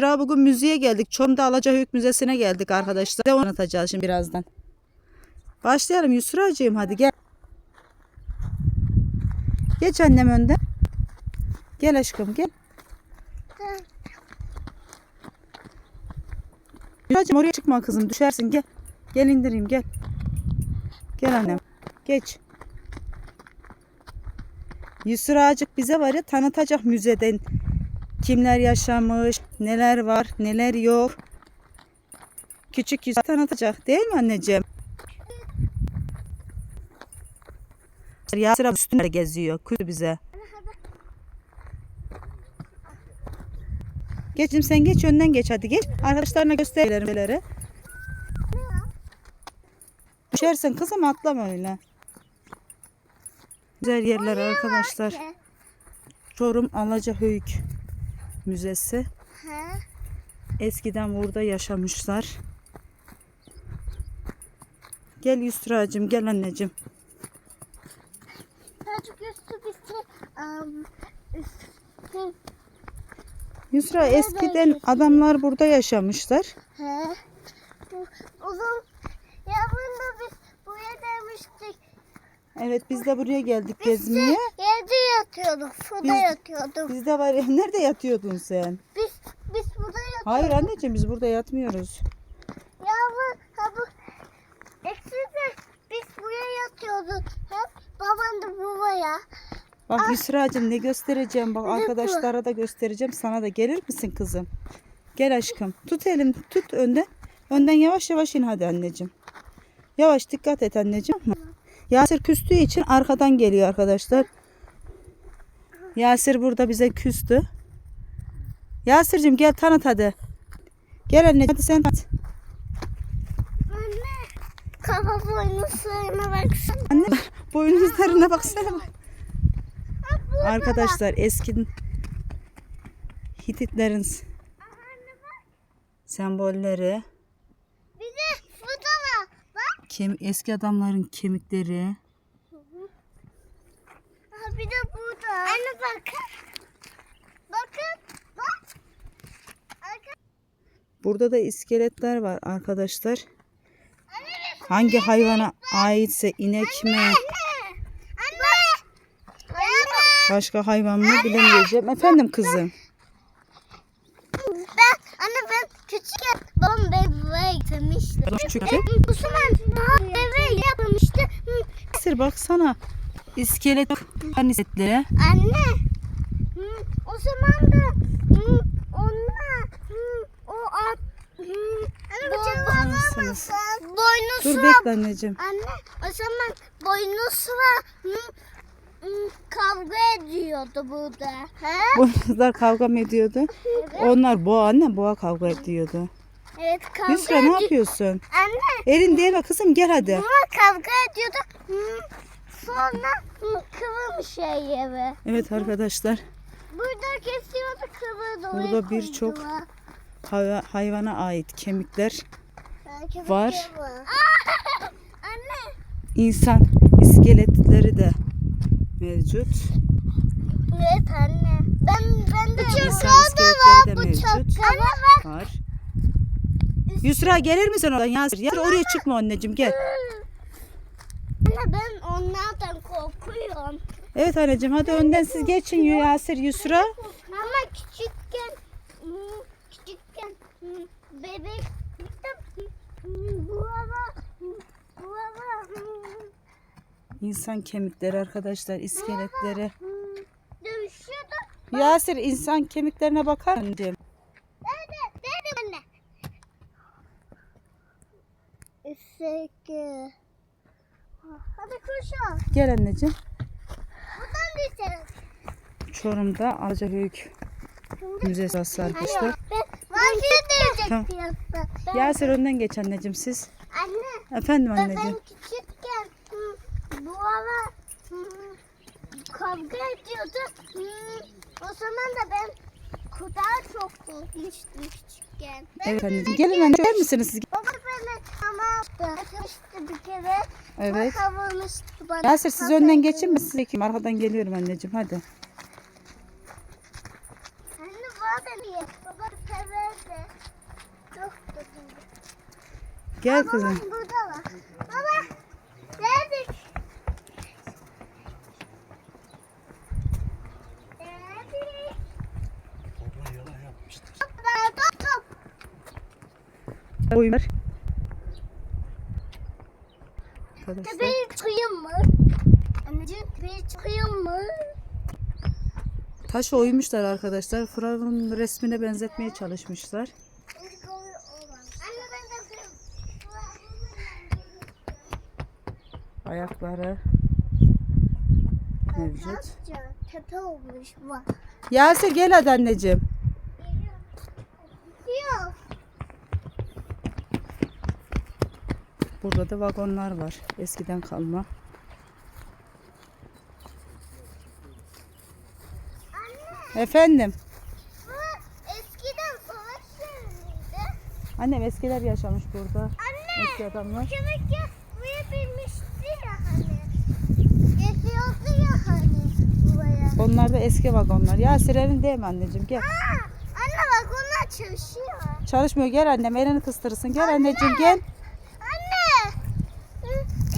Yusra bugün müziğe geldik. Çorum'da Alacahöyük Müzesi'ne geldik arkadaşlar. De onu anlatacağız şimdi birazdan. Başlayalım Yusra'cığım hadi gel. Geç annem önden. Gel aşkım gel. Yusra'cığım oraya çıkma kızım düşersin gel. Gel indireyim gel. Gel annem. Geç. Yusra'cık bize var ya tanıtacak müzeden. Kimler yaşamış, neler var, neler yok. Küçük yüz tanıtacak değil mi anneciğim? Ya sıra üstünde geziyor. Kuytu bize. Geçim sen geç önden geç hadi geç. Arkadaşlarına gösterelim. Düşersin kızım atlama öyle. Güzel yerler arkadaşlar. Çorum Alacahöyük Müzesi. Ha? Eskiden burada yaşamışlar. Gel Yusra'cığım gel anneciğim. Çocuk. Um, üstü. Yusra eskiden adamlar burada yaşamışlar. He. Bu- Uzun. Yarın biz buraya gelmiştik. Evet biz de buraya geldik gezmeye. Yerde yatıyorduk. Suda Biz- yatıyorduk. Biz de var ya nerede yatıyordun sen? Biz biz burada yatıyorduk. Hayır anneciğim biz burada yatmıyoruz. Yavrum ha bu ekside biz buraya yatıyorduk. Hep baban da buraya. Bak Yusra'cığım ne göstereceğim bak arkadaşlara da göstereceğim. Sana da gelir misin kızım? Gel aşkım. Tut elim tut önden. Önden yavaş yavaş in hadi anneciğim. Yavaş dikkat et anneciğim. Yasir küstüğü için arkadan geliyor arkadaşlar. Yasir burada bize küstü. Yasir'cim gel tanıt hadi. Gel anneciğim hadi sen tanıt. Anne. Kafa boynu suyuna baksana. Anne boynuzlarına baksana bak. Arkadaşlar eski Hititlerin sembolleri, Bir de burada var. Bak. Kem, eski adamların kemikleri. Ha, bir de burada. Anne bakın. Bakın. Bak. Arka- Burada da iskeletler var arkadaşlar. Anne Hangi hayvana aitse inek mi, Anne. Anne. Anne. başka hayvan mı bilemeyeceğim. Efendim kızım. Ben anne ben küçükken babam buraya getirmişti. Küçükken? Bu zaman daha eve yapmıştı. Yasir baksana. İskelet hanisletleri. Anne. O zaman da onlar o at? Boynusu Dur bekle anneciğim. Anne o zaman hı, kavga ediyordu burada. He? Boynuzlar kavga mı ediyordu? Evet. Onlar boğa anne boğa kavga ediyordu. Evet kavga Yusra ne yapıyorsun? Anne Elin değme kızım gel hadi. buna kavga ediyordu. Hı, sonra kıvırmış şey eve. Evet arkadaşlar Burada kesiyordu kıvırdı. Burada birçok hayvana ait kemikler, Belki var. Anne. insan iskeletleri de mevcut. Evet anne. Ben ben de bıçaklar da var mevcut. bıçaklar var. Var. Yusra gelir misin oradan Yasir? Yasir oraya çıkma anneciğim gel. Anne ben onlardan korkuyorum. Evet anneciğim hadi önden siz geçin Yasir Yusra. Ama küçükken hmm, küçükken hmm, bebek bu hava bu hava hmm, İnsan kemikleri arkadaşlar iskeletleri. dövüşüyordu. Yasir insan kemiklerine bakar anneciğim. Nerede? Nerede anne? Üstteki. Hadi koşalım. Gel anneciğim. Buradan düşelim. Çorum'da Alacahöyük Müzesi aslında arkadaşlar. Tamam. Yasir önden geç anneciğim siz. Anne. Efendim anneciğim. ben küçükken bu ara hı, kavga ediyordu. Hı, o zaman da ben kadar çok korkmuştum küçükken. Evet anneciğim. Gelin anne. Gelir misiniz siz? Evet. Kavurmuştu bana. Yasir siz önden geçin mi? Size kim? Arkadan geliyorum anneciğim hadi. Anne baba niye? Baba severdi. Çok da Gel Aa, kızım. Babam burada var. Baba nerede? Nerede? Baba top top. Oyun Arkadaşlar. Tepeye çıkayım mı? Anneciğim tepeye çıkayım mı? Taşı oymuşlar arkadaşlar. Firavun'un resmine benzetmeye çalışmışlar. Ayakları mevcut. Tepe olmuş bak. Yasir gel hadi anneciğim. Yok. Burada da vagonlar var. Eskiden kalma. Anne Efendim. bu eskiden savaş yeriydi. Annem eskiler yaşamış burada. Anne. Eski adamlar. Buraya binmişti ya hani. Geçiyordu ya hani buraya. Onlar da eski vagonlar. Yasir elini değme anneciğim gel. Aa, anne bak onlar çalışıyor. Çalışmıyor gel annem elini kıstırırsın. Gel anneciğim gel. Anne.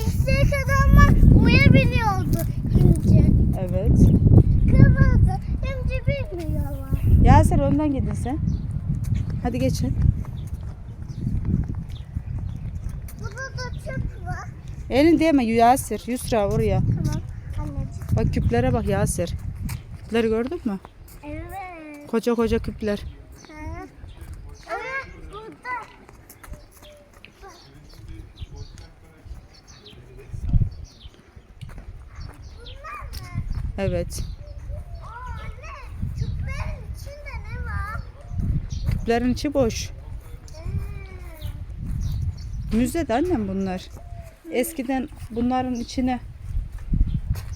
İstek buraya biniyordu şimdi. Evet. Kırmızı. Şimdi bilmiyorlar. Yasir önden gidin sen. Hadi geçin. Burada da çöp var. Elini değme Yasir. Yusra oraya. Tamam. Anneciğim. Bak küplere bak Yasir. Küpleri gördün mü? Evet. Koca koca küpler. Ha. Evet. Burada. Bunlar mı? Evet. Çöplerin içinde ne var? Küplerin içi boş. Müzede annem bunlar. Eskiden bunların içine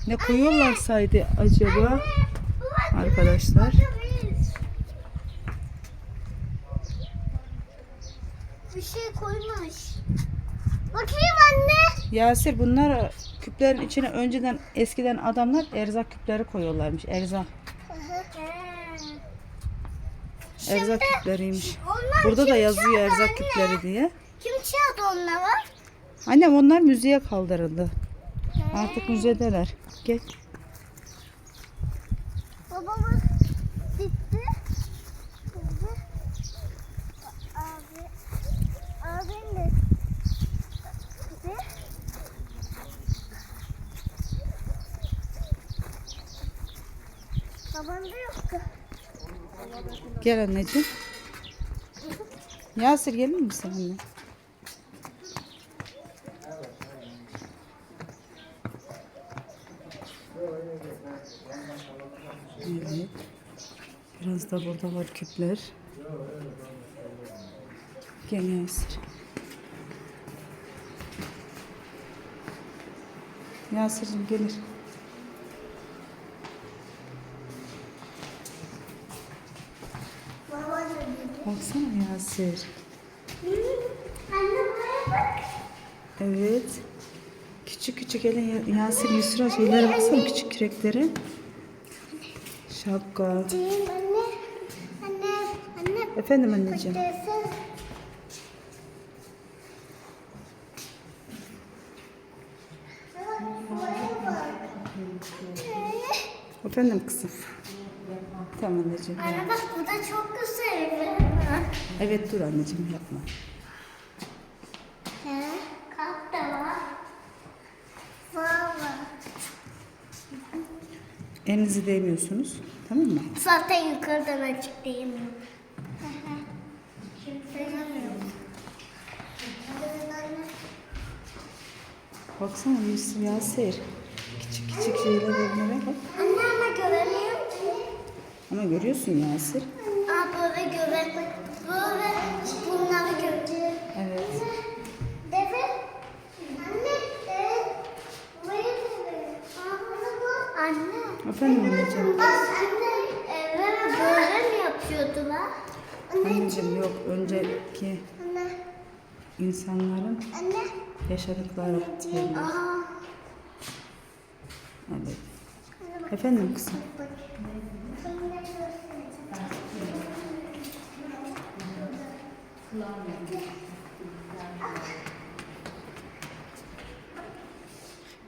ne koyuyorlarsaydı acaba arkadaşlar? Bir şey koymuş. Bakayım anne. Yasir bunlar küplerin içine önceden eskiden adamlar erzak küpleri koyuyorlarmış. Erzak. Erzak küpleriymiş. Burada da yazıyor erzak anne? küpleri diye. Kim çaldı onları? Annem onlar müzeye kaldırıldı. Artık müzedeler. Gel. Babamız gitti. Şimdi abi abim de gitti. Babam da yoktu. Gel anneciğim. Yasir gelir misin anne? Evet. Biraz da burada var küpler. Gel Yasir. Yasir'cim gelir. Baba da dedi. Baksana Yasir. Anne buraya bak. Evet. Küçük küçük Ya- Yasir Yusra şeylere baksana küçük küreklere. Şapka. Anne. Anne. Anne. Efendim anneciğim. Efendim kızım. Tamam anneciğim. Anne bak bu da çok güzel. Evet dur anneciğim yapma. He, kalk da var. Valla. Elinizi değmiyorsunuz. Tamam mı? Zaten yukarıdan açık mi? Baksana Yusra Yasir. Küçük küçük şeyler onlara bak. Anne ama göremiyorum ki. Ama görüyorsun Yasir. Aa böyle göremiyorum. Böyle bunları görüyorum. Evet. Deve. Anne. Anne. Efendim anneciğim. Bak anne. Evlere böyle mi yapıyordular? Anneciğim yok önceki Anne. insanların Anne. yaşadıkları yerler. Evet. Efendim kızım.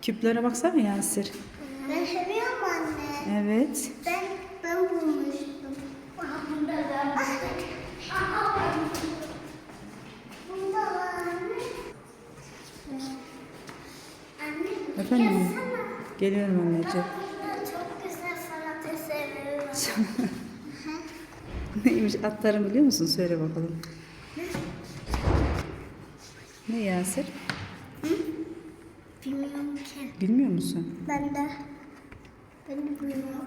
Küplere baksana Yasir. Ben seviyorum anne. Evet. Ben ben bulmuştum. Bunda var. Bunda var anne. Anne. Efendim? gelsene. Geliyorum anneciğim. Ben çok güzel sanat eseri. Neymiş atlarım biliyor musun? Söyle bakalım. Ne Yasir? Bilmiyorum ki. Bilmiyor musun? Ben de. Ben de bilmiyorum.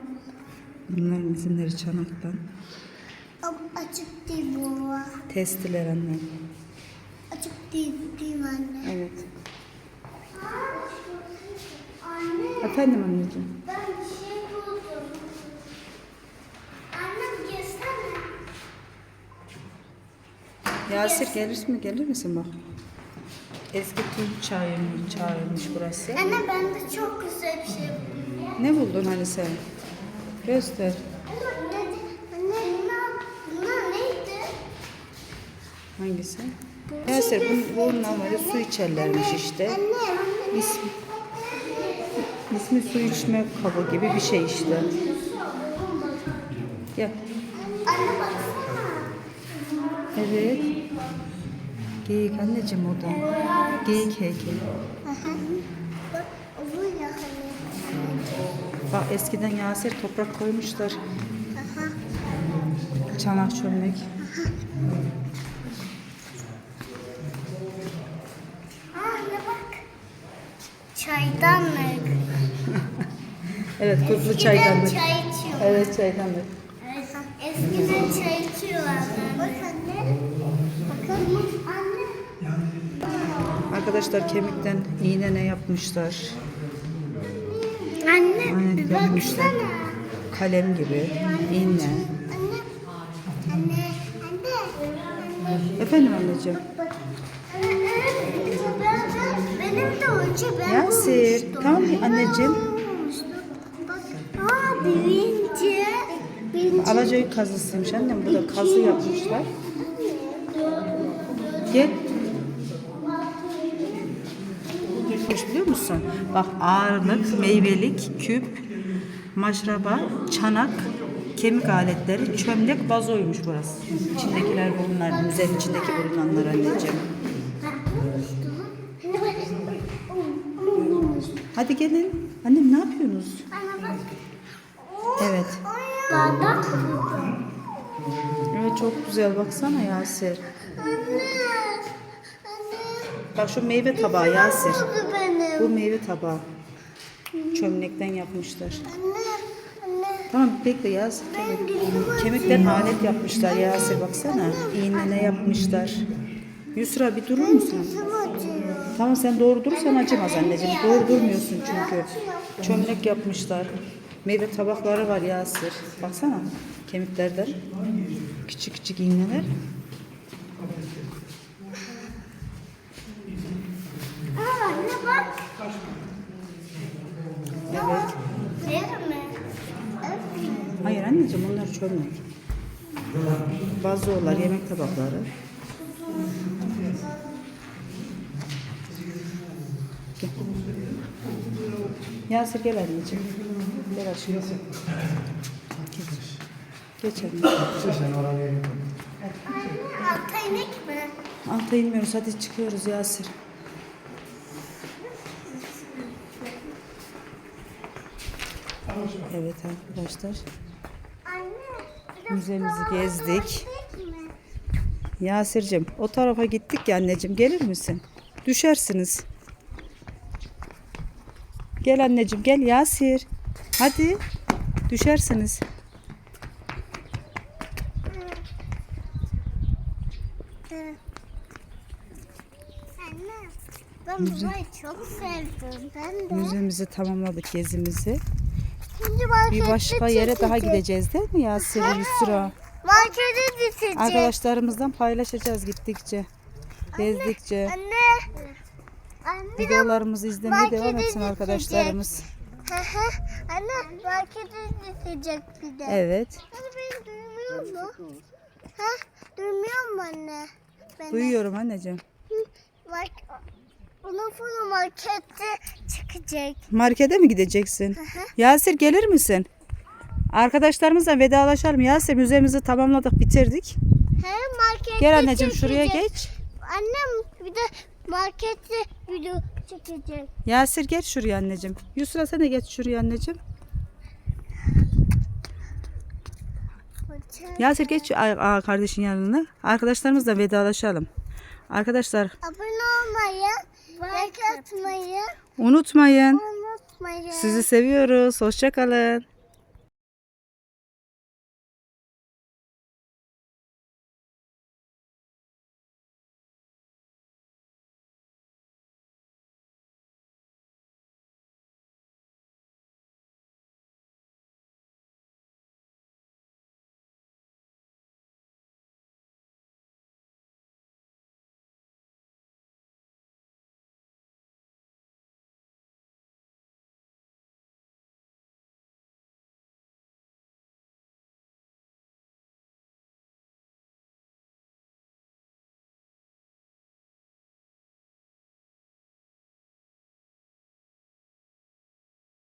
Bunların isimleri çanaktan. Açık değil bu. Testiler anne. Açık değil değil anne? Evet. Anne Efendim anneciğim. ben bir şey buldum. Anne gelsene. Yasir gelir mi? Gelir misin bak? Eski Türk çağıymış, çağıymış burası. Anne ben de çok güzel bir şey buldum. Ne buldun hani sen? Göster. Anne, anne, bunlar, bunlar neydi? Hangisi? Yasir bu, bunun amacı su içerlermiş işte. Anne, anne. İsmi, ismi su içme kabı gibi bir şey işte. Gel. Anne baksana. Evet. Geyik anneciğim o da. Geyik heykeli. Bak eskiden Yasir toprak koymuşlar. Çanak çömlek. Çaydanlık. Evet kutlu Eskiden çaydanlık. çay içiyorlar. Evet çaydanlık. Eskiden çay içiyorlardı. Bak anne. Bakın. Arkadaşlar kemikten iğne ne yapmışlar? Anne Aynen, görmüşler. baksana. Kalem gibi iğne. Anne. Anne. Anne. Efendim anneciğim. Benim de önce ben Yasir. bulmuştum. Tamam anneciğim. Bak. Aa birinci. Birinci. Alacağı kazısıymış annem. Bu da kazı yapmışlar. Gel. Neymiş biliyor musun? Bak ağırlık, meyvelik, küp, maşraba, çanak, kemik aletleri, çömlek, vazoymuş burası. İçindekiler bunlar, müzenin içindeki bulunanlar anneciğim. Hadi gelin. Annem ne yapıyorsunuz? Evet. Evet çok güzel baksana Yasir. Bak şu meyve tabağı Yasir. Bu meyve tabağı. Çömlekten yapmışlar. Tamam bekle. Kemik. Kemikten alet yapmışlar Yasir baksana. İğne ne yapmışlar. Yusra bir durur musun? Tamam sen doğru durursan acımaz anneciğim. Doğru durmuyorsun çünkü. Çömlek yapmışlar. Meyve tabakları var Yasir. Baksana kemiklerden. Küçük küçük iğneler. Aa, anne bak. Hayır anneciğim onlar çömlek. Vazolar, yemek tabakları. Gel. Yasir gel anneciğim. Gel aşkım. Geç. Geç anne. Anne alta inek mi? Alta inmiyoruz hadi çıkıyoruz Yasir. Evet arkadaşlar. Müzemizi gezdik. Yasir'cim o tarafa gittik ya anneciğim gelir misin? Düşersiniz. Gel anneciğim gel Yasir. Hadi düşersiniz. Ben burayı çok sevdim. Ben de. Müzemizi tamamladık gezimizi. Bir başka yere daha gideceğiz. değil mi Yasir Yusra? Markete gideceğiz. Arkadaşlarımızdan paylaşacağız gittikçe. Gezdikçe. Anne. Anne. Videolarımızı izlemeye devam etsin arkadaşlarımız. Anne markete gidecek bir de. Evet. Anne beni duymuyor mu? Ha? Duymuyor mu anne? Beni. Duyuyorum anneciğim. Bak, bunun fonu markette çıkacak. Markete mi gideceksin? Yasir gelir misin? Arkadaşlarımızla vedalaşalım. Yasir müzemizi tamamladık, bitirdik. He markette Gel anneciğim şuraya geç. Annem bir de markette video çekecek. Yasir geç şuraya anneciğim. Yusra sen de geç şuraya anneciğim. Yasir geç kardeşin yanına. Arkadaşlarımızla vedalaşalım. Arkadaşlar Abone olmayı, like atmayı unutmayın. unutmayın. Sizi seviyoruz. Hoşça kalın.